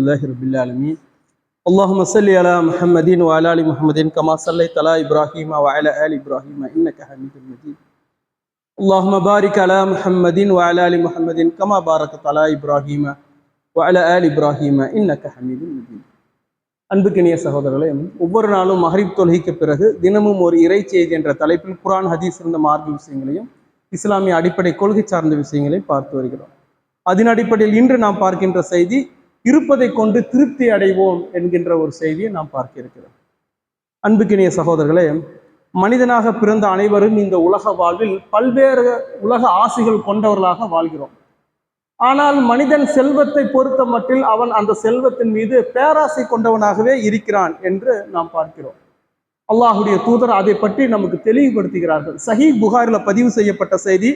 لله رب العالمين اللهم صل على محمد وعلى ال محمد كما صليت على ابراهيم وعلى ال ابراهيم انك حميد مجيد اللهم بارك على محمد وعلى ال محمد كما باركت على ابراهيم وعلى ال ابراهيم انك حميد مجيد அன்புக்கினிய சகோதரர்களே ஒவ்வொரு நாளும் மஹரிப் தொழுகைக்கு பிறகு தினமும் ஒரு இறை செய்தி என்ற தலைப்பில் குரான் ஹதீஸ் இருந்த மார்க்க விஷயங்களையும் இஸ்லாமிய அடிப்படை கொள்கை சார்ந்த விஷயங்களையும் பார்த்து வருகிறோம் அதன் அடிப்படையில் இன்று நாம் பார்க்கின்ற செய்தி இருப்பதை கொண்டு திருப்தி அடைவோம் என்கின்ற ஒரு செய்தியை நாம் பார்க்க இருக்கிறோம். அன்புக்கினிய சகோதரர்களே மனிதனாக பிறந்த அனைவரும் இந்த உலக வாழ்வில் பல்வேறு உலக ஆசைகள் கொண்டவர்களாக வாழ்கிறோம். ஆனால் மனிதன் செல்வத்தை பொறுத்த மட்டில் அவன் அந்த செல்வத்தின் மீது பேராசை கொண்டவனாகவே இருக்கிறான் என்று நாம் பார்க்கிறோம். அல்லாஹுடைய தூதர் அதை பற்றி நமக்கு தெளிவுபடுத்துகிறார்கள். சஹி புகாரில் பதிவு செய்யப்பட்ட செய்தி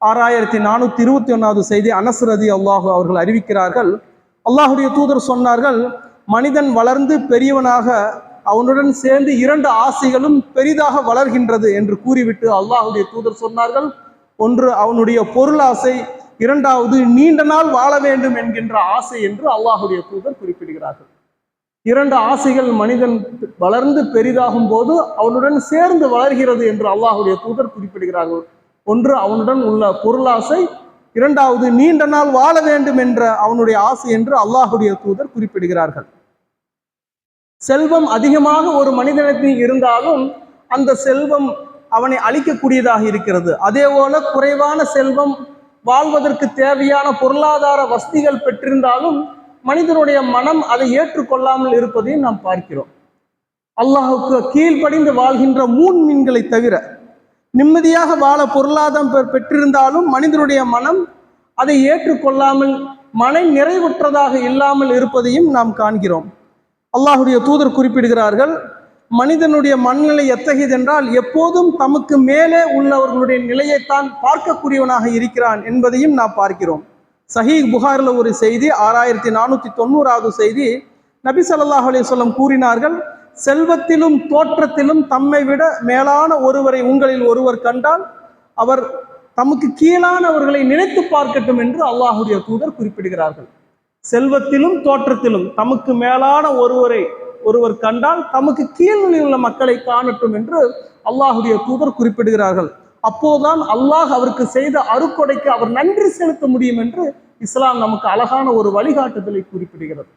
ஆறாயிரத்தி நானூத்தி இருபத்தி ஒன்னாவது செய்தி அனசரதி அல்லாஹு அவர்கள் அறிவிக்கிறார்கள் அல்லாஹுடைய தூதர் சொன்னார்கள் மனிதன் வளர்ந்து பெரியவனாக அவனுடன் சேர்ந்து இரண்டு ஆசைகளும் பெரிதாக வளர்கின்றது என்று கூறிவிட்டு அல்லாஹுடைய தூதர் சொன்னார்கள். ஒன்று அவனுடைய பொருளாசை இரண்டாவது நீண்ட நாள் வாழ வேண்டும் என்கின்ற ஆசை என்று அல்லாஹுடைய தூதர் குறிப்பிடுகிறார்கள். இரண்டு ஆசைகள் மனிதன் வளர்ந்து பெரிதாகும் போது அவனுடன் சேர்ந்து வளர்கிறது என்று அல்லாஹுடைய தூதர் குறிப்பிடுகிறார்கள். ஒன்று அவனுடன் உள்ள பொருளாசை இரண்டாவது நீண்ட நாள் வாழ வேண்டும் என்ற அவனுடைய ஆசை என்று அல்லாஹுடைய தூதர் குறிப்பிடுகிறார்கள். செல்வம் அதிகமாக ஒரு மனிதனத்தில் இருந்தாலும் அந்த செல்வம் அவனை அழிக்கக்கூடியதாக இருக்கிறது. அதே போல குறைவான செல்வம் வாழ்வதற்கு தேவையான பொருளாதார வசதிகள் பெற்றிருந்தாலும் மனிதனுடைய மனம் அதை ஏற்றுக்கொள்ளாமல் இருப்பதையும் நாம் பார்க்கிறோம். அல்லாஹுக்கு கீழ்ப்படிந்து வாழ்கின்ற மூன் மீன்களை தவிர நிம்மதியாக வாழ பொருளாதாரம் பெற்றிருந்தாலும் மனிதனுடைய மனம் அதை ஏற்றுக்கொள்ளாமல் மனை நிறைவுற்றதாக இல்லாமல் இருப்பதையும் நாம் காண்கிறோம். அல்லாஹுடைய தூதர் குறிப்பிடுகிறார்கள் மனிதனுடைய மனநிலை எத்தகையது என்றால் எப்போதும் தமக்கு மேலே உள்ளவர்களுடைய நிலையைத்தான் பார்க்கக்கூடியவனாக இருக்கிறான் என்பதையும் நாம் பார்க்கிறோம். சஹீ புகாரில் ஒரு செய்தி ஆறாயிரத்தி நானூற்றி தொண்ணூறாவது செய்தி நபி சல்லாஹ் அலையம் கூறினார்கள் செல்வத்திலும் தோற்றத்திலும் தம்மை விட மேலான ஒருவரை உங்களில் ஒருவர் கண்டால் அவர் தமக்கு கீழானவர்களை நினைத்து பார்க்கட்டும் என்று அல்லாஹுடைய தூதர் குறிப்பிடுகிறார்கள். செல்வத்திலும் தோற்றத்திலும் தமக்கு மேலான ஒருவரை ஒருவர் கண்டால் தமக்கு கீழ்நிலையில் உள்ள மக்களை காணட்டும் என்று அல்லாஹுடைய தூதர் குறிப்பிடுகிறார்கள். அப்போதுதான் அல்லாஹ் அவருக்கு செய்த அருக்கொடைக்கு அவர் நன்றி செலுத்த முடியும் என்று இஸ்லாம் நமக்கு அழகான ஒரு வழிகாட்டுதலை குறிப்பிடுகிறது.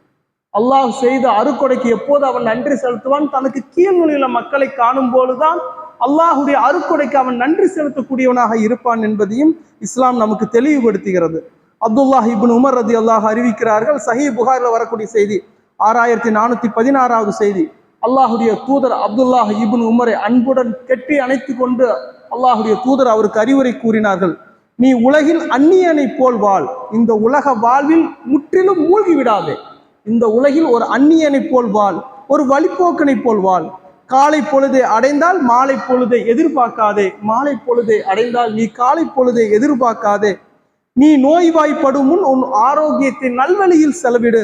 அல்லாஹ் செய்த அருக்கொடைக்கு எப்போது அவன் நன்றி செலுத்துவான்? தனக்கு கீழ்நிலையில மக்களை காணும் போதுதான் அல்லாஹுடைய அருக்கொடைக்கு அவன் நன்றி செலுத்தக்கூடியவனாக இருப்பான் என்பதையும் இஸ்லாம் நமக்கு தெளிவுபடுத்துகிறது. அப்துல்லாஹ் இபின் உமர் ரதி அல்லாஹ் அறிவிக்கிறார்கள் சஹி புகாரில் வரக்கூடிய செய்தி ஆறாயிரத்தி நானூற்றி பதினாறாவது செய்தி. அல்லாஹுடைய தூதர் அப்துல்லாஹ் இபின் உமரை அன்புடன் கெட்டி அணைத்து கொண்டு அல்லாஹுடைய தூதர் அவருக்கு அறிவுரை கூறினார்கள் நீ உலகில் அந்நியனை போல் வாழ். இந்த உலக வாழ்வில் முற்றிலும் மூழ்கி விடாதே இந்த உலகில் ஒரு அந்நியனை போல் வாழ் ஒரு வழிப்போக்கனை போல் வாழ். காலை பொழுதை அடைந்தால் மாலை பொழுதை எதிர்பார்க்காதே. மாலை பொழுதை அடைந்தால் நீ காலை பொழுதை எதிர்பார்க்காதே. நீ நோய்வாய்ப்படும் முன் உன் ஆரோக்கியத்தை நல்வழியில் செலவிடு.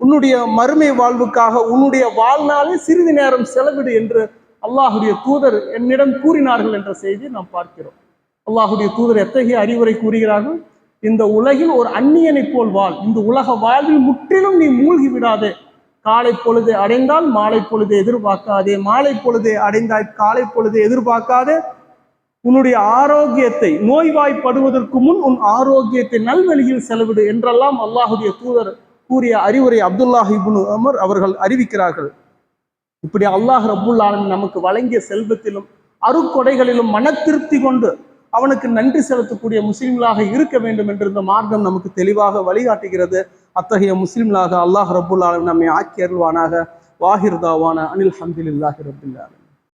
உன்னுடைய மறுமை வாழ்வுக்காக உன்னுடைய வாழ்நாளே சிறிது நேரம் செலவிடு என்று அல்லாஹுடைய தூதர் என்னிடம் கூறினார்கள் என்ற செய்தி நாம் பார்க்கிறோம். அல்லாஹுடைய தூதர் எத்தகைய அறிவுரை கூறுகிறார்கள்? இந்த உலகில் ஒரு அந்நியனை போல் வாழ். இந்த உலக வாழ்வில் முற்றிலும் நீ மூழ்கி விடாதே. காலை பொழுது அடைந்தால் மாலை பொழுது எதிர்பார்க்காதே. மாலை பொழுது அடைந்தால் காலை பொழுது எதிர்பார்க்காதே. உன்னுடைய ஆரோக்கியத்தை நோய்வாய்ப்படுவதற்கு முன் உன் ஆரோக்கியத்தை நல்வழியில் செலவிடு என்றெல்லாம் அல்லாஹுடைய தூதர் கூறிய அறிவுரை அப்துல்லாஹ் இப்னு அமர் அவர்கள் அறிவிக்கிறார்கள். இப்படி அல்லாஹ் ரபுல்லாலும் நமக்கு வழங்கிய செல்வத்திலும் அருக்கொடைகளிலும் மன திருப்தி கொண்டு அவனுக்கு நன்றி செலுத்தக்கூடிய முஸ்லீம்களாக இருக்க வேண்டும் என்று இந்த மார்க்கம் நமக்கு தெளிவாக வழிகாட்டுகிறது. அத்தகைய முஸ்லிம்களாக அல்லாஹ் ரபுல்லாலும் நம்மை ஆக்கி அருள்வானாக. வாஹிர்தாவான அனில் ஹம்துலில்லாஹி ரப்பில்